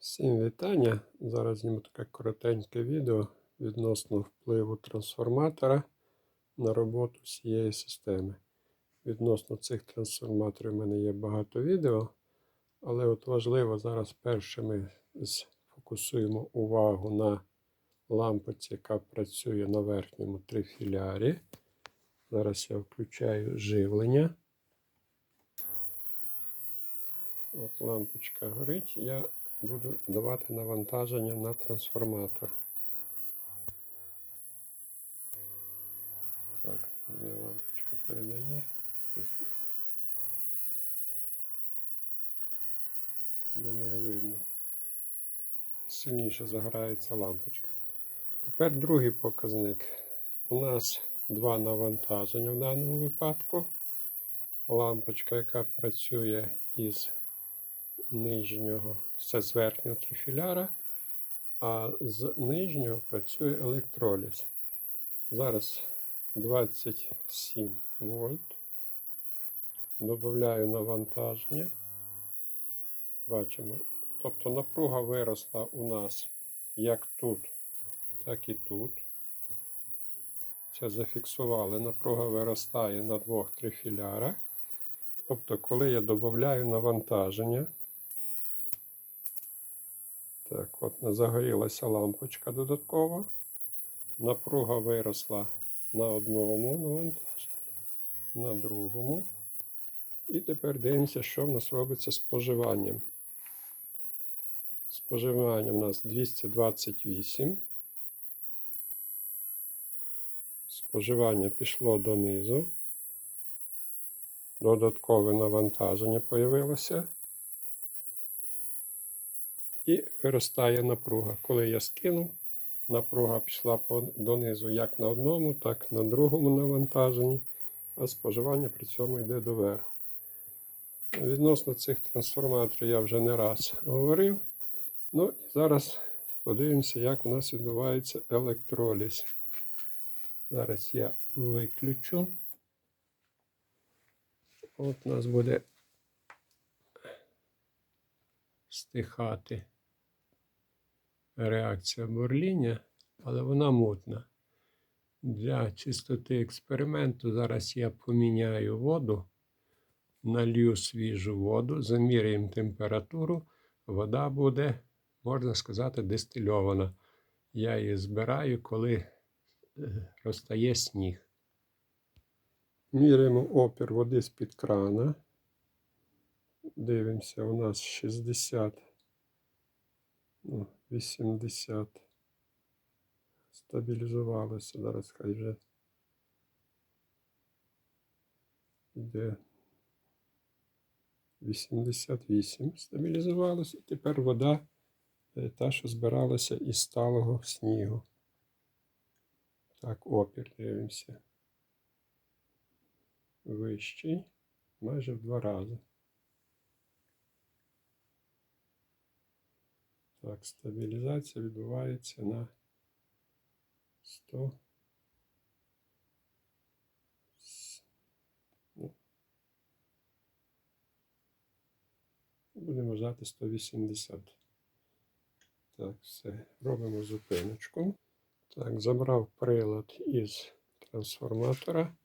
Всім вітання! Зараз зніму таке коротеньке відео відносно впливу трансформатора на роботу всієї системи. Відносно цих трансформаторів в мене є багато відео, але от важливо зараз перше ми сфокусуємо увагу на лампочці, яка працює на верхньому трифілярі. Зараз я включаю живлення. От лампочка горить. Я буду давати навантаження на трансформатор. Так, мене лампочка передає. Думаю, видно. Сильніше загорається лампочка. Тепер другий показник. У нас два навантаження в даному випадку. Лампочка, яка працює із нижнього, це з верхнього трифіляра, а з нижнього працює електроліз. Зараз 27 вольт. Добавляю навантаження. Бачимо. Тобто напруга виросла у нас як тут, так і тут. Це зафіксували. Напруга виростає на двох трифілярах. Тобто, коли я додаю навантаження, так, от загорілася лампочка додатково. Напруга виросла на одному навантаженні, на другому. І тепер дивимося, що в нас робиться з споживанням. Споживання у нас 228. Споживання пішло донизу. Додаткове навантаження появилося і виростає напруга. Коли я скинув, напруга пішла донизу як на одному, так і на другому навантаженні, а споживання при цьому йде доверху. Відносно цих трансформаторів я вже не раз говорив. Ну і зараз подивимося, як у нас відбувається електроліз. Зараз я виключу. От у нас буде стихати реакція бурління, але вона мутна. Для чистоти експерименту зараз я поміняю воду, налью свіжу воду, заміряємо температуру, вода буде, можна сказати, дистильована. Я її збираю, коли е, розтає сніг. Міряємо опір води з-під крана. Дивимося, у нас 60. Ну, 80. Стабілізувалося. Зараз хай вже йде 88. Стабілізувалося. І тепер вода е, та, що збиралася із сталого снігу. Так, опір дивимося. Вищий майже в два рази. Так, стабілізація відбувається на 100. Ну, будемо взяти 180. Так, все. Робимо зупиночку. Так, забрав прилад із трансформатора.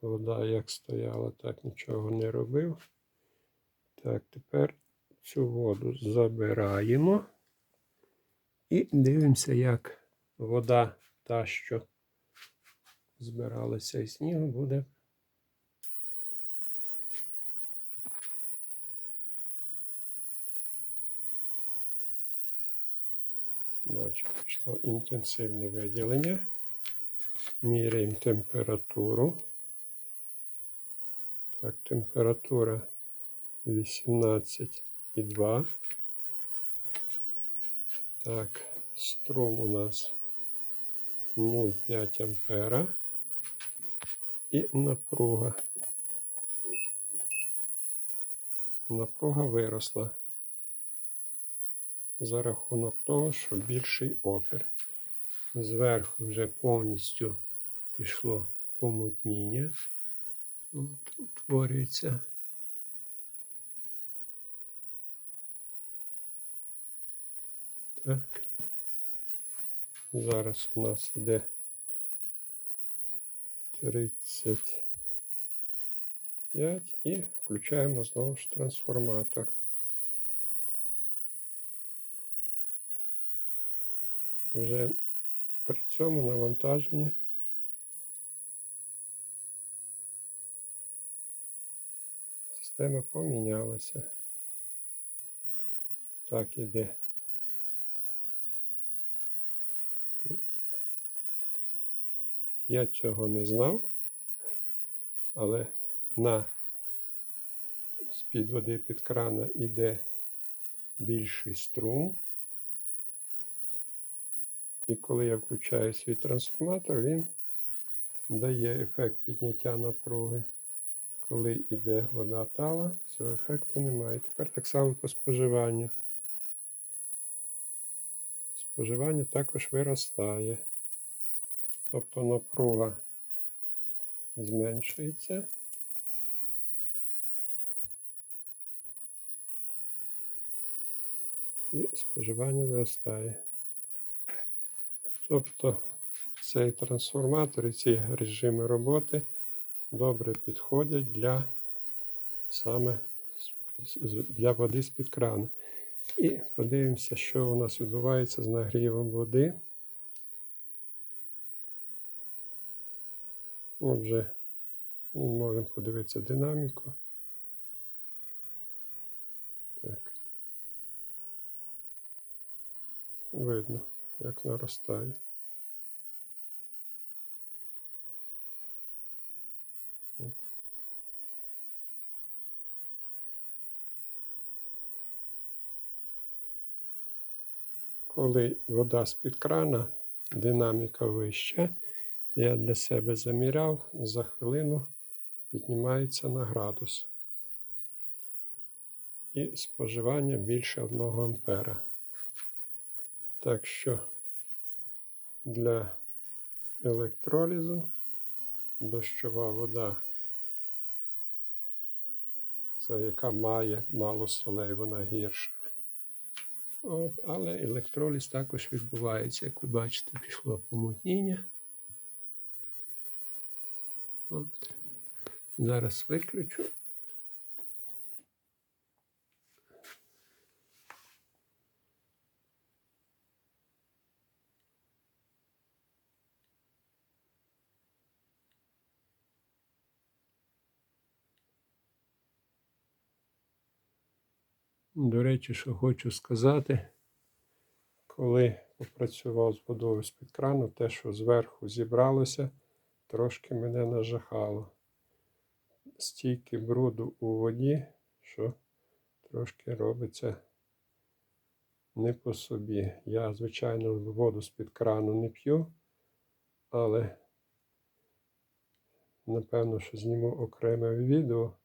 Вода як стояла, так нічого не робив. Так, тепер цю воду забираємо. І дивимося, як вода та, що збиралася із снігу, буде. Бачимо, пішло інтенсивне виділення. Міряємо температуру. Так, температура 18,2. Так, струм у нас 0,5 ампера і напруга. Напруга виросла за рахунок того, що більший опір. Зверху вже повністю пішло помутніння. От, утворюється Так. Зараз у нас іде 35 і включаємо знову ж трансформатор. Вже при цьому навантаженні система помінялася. Так іде. Я цього не знав, але на з-під води під крана йде більший струм. І коли я включаю свій трансформатор, він дає ефект підняття напруги. Коли йде вода тала, цього ефекту немає. Тепер так само по споживанню. Споживання також виростає. Тобто напруга зменшується. І споживання зростає. Тобто цей трансформатор і ці режими роботи добре підходять для саме для води з-під крану. І подивимося, що у нас відбувається з нагрівом води. Отже, можемо подивитися динаміку. Так. Видно, як наростає. Коли вода з-під крана, динаміка вища. Я для себе заміряв, за хвилину піднімається на градус. І споживання більше 1 ампера. Так що для електролізу дощова вода, це яка має мало солей, вона гірша. От, Але електроліз також відбувається, як ви бачите, пішло помутніння. От. Зараз виключу. До речі, що хочу сказати, коли попрацював з водою з-під крану, те, що зверху зібралося, трошки мене нажахало. Стільки бруду у воді, що трошки робиться не по собі. Я, звичайно, воду з-під крану не п'ю, але напевно, що зніму окреме відео,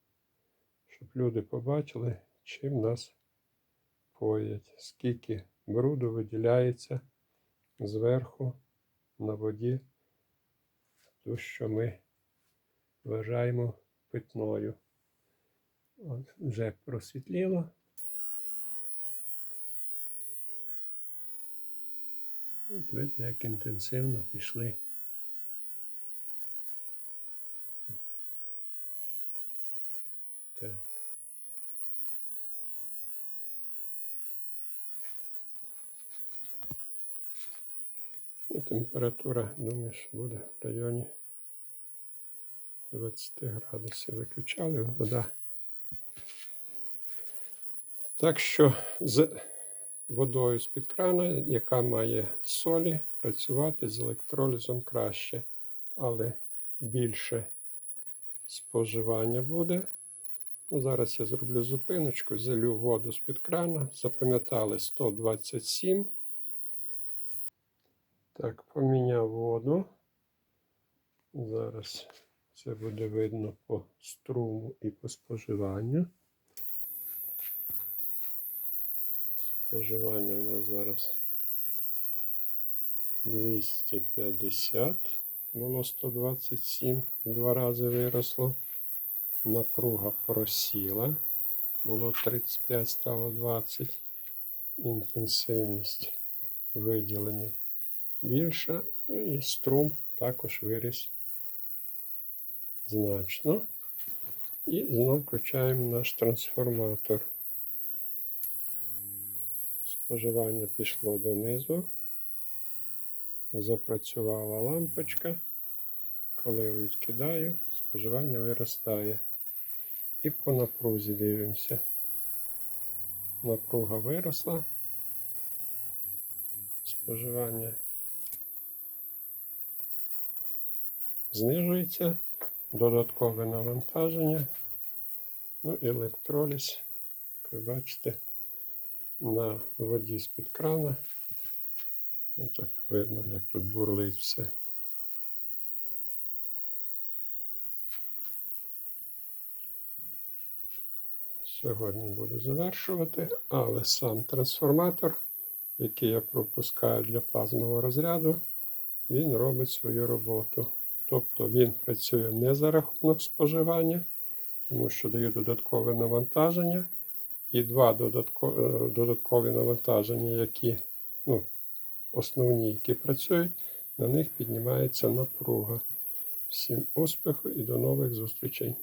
щоб люди побачили, чим нас поять, скільки бруду виділяється зверху на воді ту, що ми вважаємо питною. От Вже просвітліло. От видно, як інтенсивно пішли. Так. Температура, думаєш, буде в районі 20 градусів. Виключали вода. Так що з водою з-під крана, яка має солі, працювати з електролізом краще, але більше споживання буде. Ну, Зараз я зроблю зупиночку, залю воду з-під крана. Запам'ятали 127. Так, поміняв воду. Зараз це буде видно по струму і по споживанню. Споживання у нас зараз 250, було 127, в два рази виросло. Напруга просіла, було 35, стало 20. Інтенсивність виділення більше, ну і струм також виріс значно. І знов включаємо наш трансформатор. Споживання пішло донизу. Запрацювала лампочка. Коли відкидаю, споживання виростає. І по напрузі дивимося. Напруга виросла. Споживання знижується. Додаткове навантаження. Ну і електроліз, як ви бачите, на воді з-під крана. Ну, так видно, як тут бурлить все. Сьогодні буду завершувати, але сам трансформатор, який я пропускаю для плазмового розряду, він робить свою роботу. Тобто він працює не за рахунок споживання, тому що дає додаткове навантаження, і два е, додаткові навантаження, які ну, основні, які працюють, на них піднімається напруга. Всім успіху і до нових зустрічей!